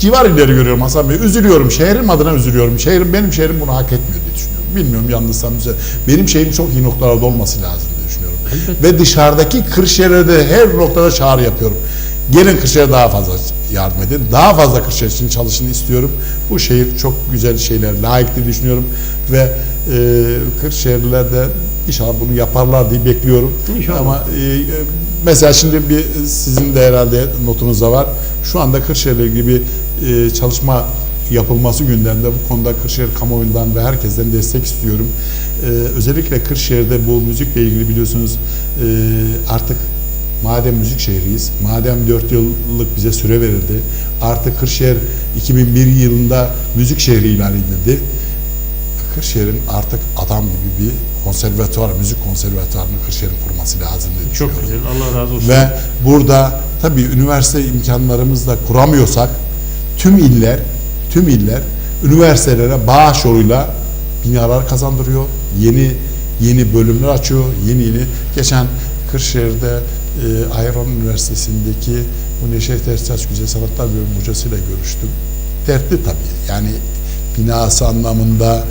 civar illeri görüyorum Hasan Bey. Üzülüyorum. Şehrim adına üzülüyorum. Şehrim benim şehrim bunu hak etmiyor diye düşünüyorum. Bilmiyorum yanlışsam düzel- Benim şehrim çok iyi noktalarda olması lazım diye düşünüyorum. Ve dışarıdaki Kırşehir'e her noktada çağrı yapıyorum. Gelin Kırşehir'e daha fazla yardım edin. Daha fazla Kırşehir için çalışın istiyorum. Bu şehir çok güzel şeyler layık diye düşünüyorum. Ve e, Kırşehirliler de inşallah bunu yaparlar diye bekliyorum. İnşallah. Ama e, mesela şimdi bir sizin de herhalde notunuzda var. Şu anda Kırşehir'le ilgili bir e, çalışma yapılması gündemde. Bu konuda Kırşehir kamuoyundan ve herkesten destek istiyorum. E, özellikle Kırşehir'de bu müzikle ilgili biliyorsunuz e, artık madem müzik şehriyiz, madem 4 yıllık bize süre verildi, artık Kırşehir 2001 yılında müzik şehri ilan edildi. Kırşehir'in artık adam gibi bir konservatuvar, müzik konservatuvarını Kırşehir'in kurması lazım diye Çok güzel. Allah razı olsun. Ve burada tabii üniversite imkanlarımızla kuramıyorsak tüm iller, tüm iller üniversitelere bağış yoluyla binalar kazandırıyor. Yeni yeni bölümler açıyor. Yeni yeni. Geçen Kırşehir'de e, Ayron Üniversitesi'ndeki bu Neşet Ertaş Güzel Sanatlar Bölümü hocasıyla görüştüm. Dertli tabii. Yani binası anlamında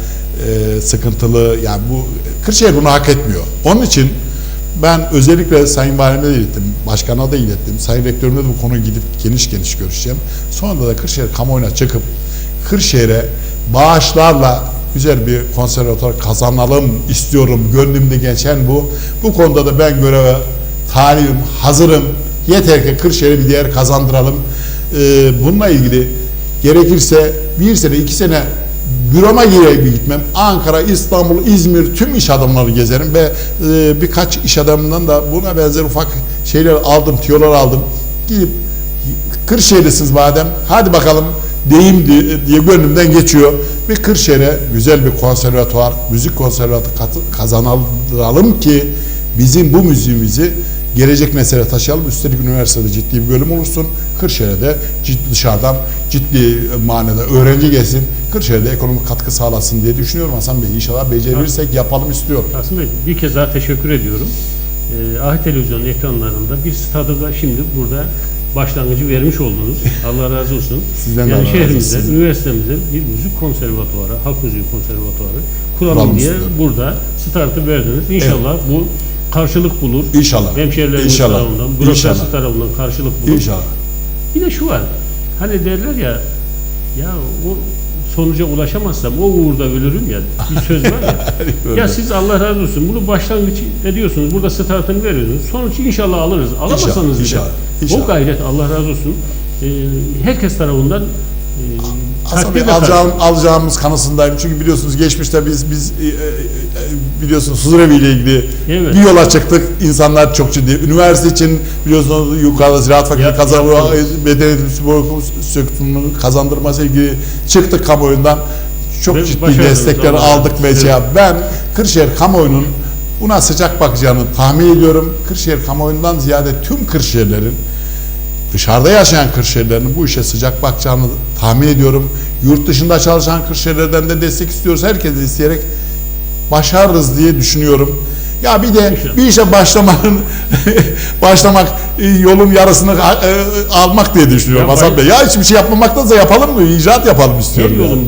e, sıkıntılı. Yani bu Kırşehir bunu hak etmiyor. Onun için ben özellikle Sayın Valime de ilettim, Başkan'a da ilettim, Sayın Rektörüme de bu konuyu gidip geniş geniş görüşeceğim. Sonra da Kırşehir kamuoyuna çıkıp Kırşehir'e bağışlarla güzel bir konservatuar kazanalım istiyorum. Gönlümde geçen bu. Bu konuda da ben göreve talibim, hazırım. Yeter ki Kırşehir'e bir değer kazandıralım. Ee, bununla ilgili gerekirse bir sene, iki sene büroma gireyim gitmem. Ankara, İstanbul, İzmir tüm iş adamları gezerim ve e, birkaç iş adamından da buna benzer ufak şeyler aldım, tiyolar aldım. Gidip Kırşehirlisiniz madem hadi bakalım deyim diye, diye gönlümden geçiyor. Bir Kırşehir'e güzel bir konservatuvar, müzik konservatuarı kazanalım ki bizim bu müziğimizi gelecek nesile taşıyalım. Üstelik üniversitede ciddi bir bölüm olursun. Kırşehir'e de ciddi, dışarıdan ciddi manada öğrenci gelsin. Kırşehir'de ekonomik katkı sağlasın diye düşünüyorum Hasan Bey. İnşallah becerirsek yapalım istiyorum. Asım Bey bir kez daha teşekkür ediyorum. Ee, Ahit Televizyon ekranlarında bir stadı da şimdi burada başlangıcı vermiş oldunuz. Allah razı olsun. Sizden de yani razı şehrimize, üniversitemize bir müzik konservatuvarı, halk müziği konservatuvarı kuralım diye istiyorum. burada startı verdiniz. İnşallah bu karşılık bulur. İnşallah. Hemşehrilerimiz İnşallah. tarafından, bürokrasi İnşallah. tarafından karşılık bulur. İnşallah. Bir de şu var. Hani derler ya ya o sonuca ulaşamazsam o uğurda ölürüm ya. Bir söz var ya. ya siz Allah razı olsun bunu başlangıç ediyorsunuz. Burada startını veriyorsunuz. Sonuç inşallah alırız. Alamazsanız bile. inşallah, inşallah. O gayret Allah razı olsun. Ee, herkes tarafından e, Hasan Bey alacağım, alacağımız kanısındayım. Çünkü biliyorsunuz geçmişte biz biz e, e, e, biliyorsunuz huzurevi ile ilgili Evet. bir yola çıktık. İnsanlar çok ciddi. Üniversite için biliyorsunuz yukarıda Ziraat Fakültesi kazanma, bedeni spor kazandırması ilgili çıktık kamuoyundan. Çok Ve ciddi destekleri razı aldık ve şey yap- Ben Kırşehir kamuoyunun buna sıcak bakacağını tahmin ediyorum. Kırşehir kamuoyundan ziyade tüm Kırşehirlerin dışarıda yaşayan Kırşehirlerin bu işe sıcak bakacağını tahmin ediyorum. Yurt dışında çalışan Kırşehirlerden de destek istiyoruz. Herkese isteyerek başarırız diye düşünüyorum. Ya bir de bir işe başlamanın başlamak e, yolun yarısını e, almak diye düşünüyorum Hasan Bey. Ya hiçbir şey yapmamaktansa yapalım mı? İcraat yapalım istiyorum.